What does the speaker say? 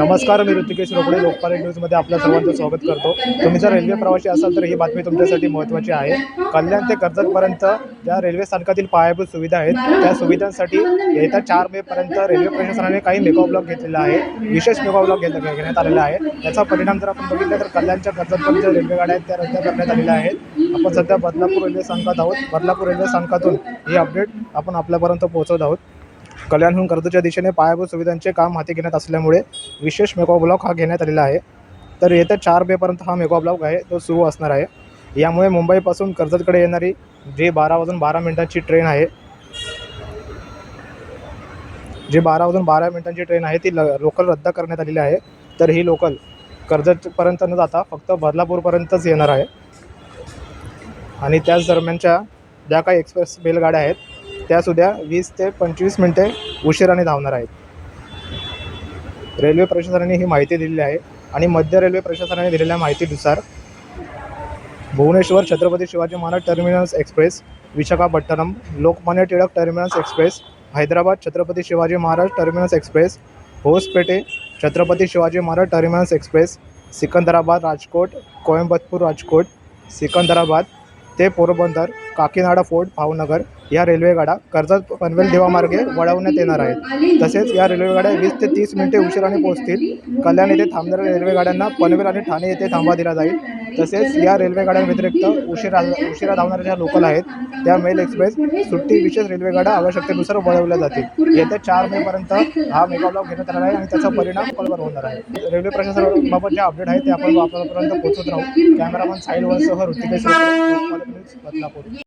नमस्कार मी ऋतिकेश रोकडे लोकपाल न्यूजमध्ये आपल्या सर्वांचं स्वागत करतो. तुम्ही जर रेल्वे प्रवासी असाल तर ही बातमी तुमच्यासाठी महत्त्वाची आहे. कल्याण ते कर्जतपर्यंत ज्या रेल्वे स्थानकातील पायाभूत सुविधा आहेत त्या सुविधांसाठी येत्या चार मेपर्यंत रेल्वे प्रशासनाने काही मेगा ब्लॉक घेतलेला आहे. विशेष मेगा ब्लॉक घेत घेण्यात आलेला आहे. त्याचा परिणाम जर आपण बघितलं तर कल्याणच्या कर्जतपर्यंत ज्या रेल्वे गाड्या आहेत त्या रद्द करण्यात आलेल्या आहेत. आपण सध्या बदलापूर रेल्वे स्थानकात आहोत. बदलापूर रेल्वे स्थानकातून ही अपडेट आपण आपल्यापर्यंत पोहोचवत आहोत. कल्याणहून कर्जच्या दिशेने पायाभूत सुविधांचे काम हाती घेण्यात असल्यामुळे विशेष मेगा ब्लॉक हा घेण्यात आलेला आहे. तर येत्या चार मेपर्यंत हा मेगा ब्लॉक आहे तो सुरू असणार आहे. यामुळे मुंबईपासून कर्जतकडे येणारी जी बारा वाजून बारा मिनिटांची ट्रेन आहे जी बारा वाजून बारा मिनिटांची ट्रेन आहे ती ल लोकल रद्द करण्यात आलेली आहे. तर ही लोकल कर्जतपर्यंत न जाता फक्त बदलापूरपर्यंतच येणार आहे. आणि त्याच दरम्यानच्या ज्या काही एक्सप्रेस बेलगाड्या आहेत त्यासुद्धा वीस ते पंचवीस मिनटे उशिराने धावणार आहेत. रेल्वे प्रशासनाने ही माहिती दिलेली आहे आणि मध्य रेल्वे प्रशासनाने दिलेल्या माहितीनुसार Bhubaneswar Chhatrapati Shivaji Maharaj terminus express Visakhapatnam Lokmanya Tilak terminus express Hyderabad Chhatrapati Shivaji Maharaj terminus express Hospete Chhatrapati Shivaji Maharaj terminus express Secunderabad Rajkot Coimbatore Rajkot Secunderabad ते पोरबंदर काकीनाडा फोर्ट भावनगर या रेल्वेगाड्या कर्जत पनवेल देवामार्गे वळवण्यात येणार आहेत. तसेच या रेल्वेगाड्या वीस ते तीस मिनिटे उशिराने पोहोचतील. कल्याण येथे थांबणाऱ्या रेल्वेगाड्यांना पनवेल आणि ठाणे येथे थांबा दिला जाईल. तसेच या रेल्वेगाड्यांव्यतिरिक्त उशिरा उशिरा धावणाऱ्या ज्या लोकल आहेत त्या मेल एक्सप्रेस सुट्टी विशेष रेल्वेगाड्या आवश्यकतेनुसार वळवल्या जातील. येत्या चार मेपर्यंत हा मेगाब्लॉक घेण्यात येणार आहे आणि त्याचा परिणाम कॉलवर होणार आहे. रेल्वे प्रशासनाबाबत जे अपडेट आहे ते आपण आपल्यापर्यंत पोहोचत राहू. कॅमेरामन साईल वरसह ऋतिकेश बदलापूर.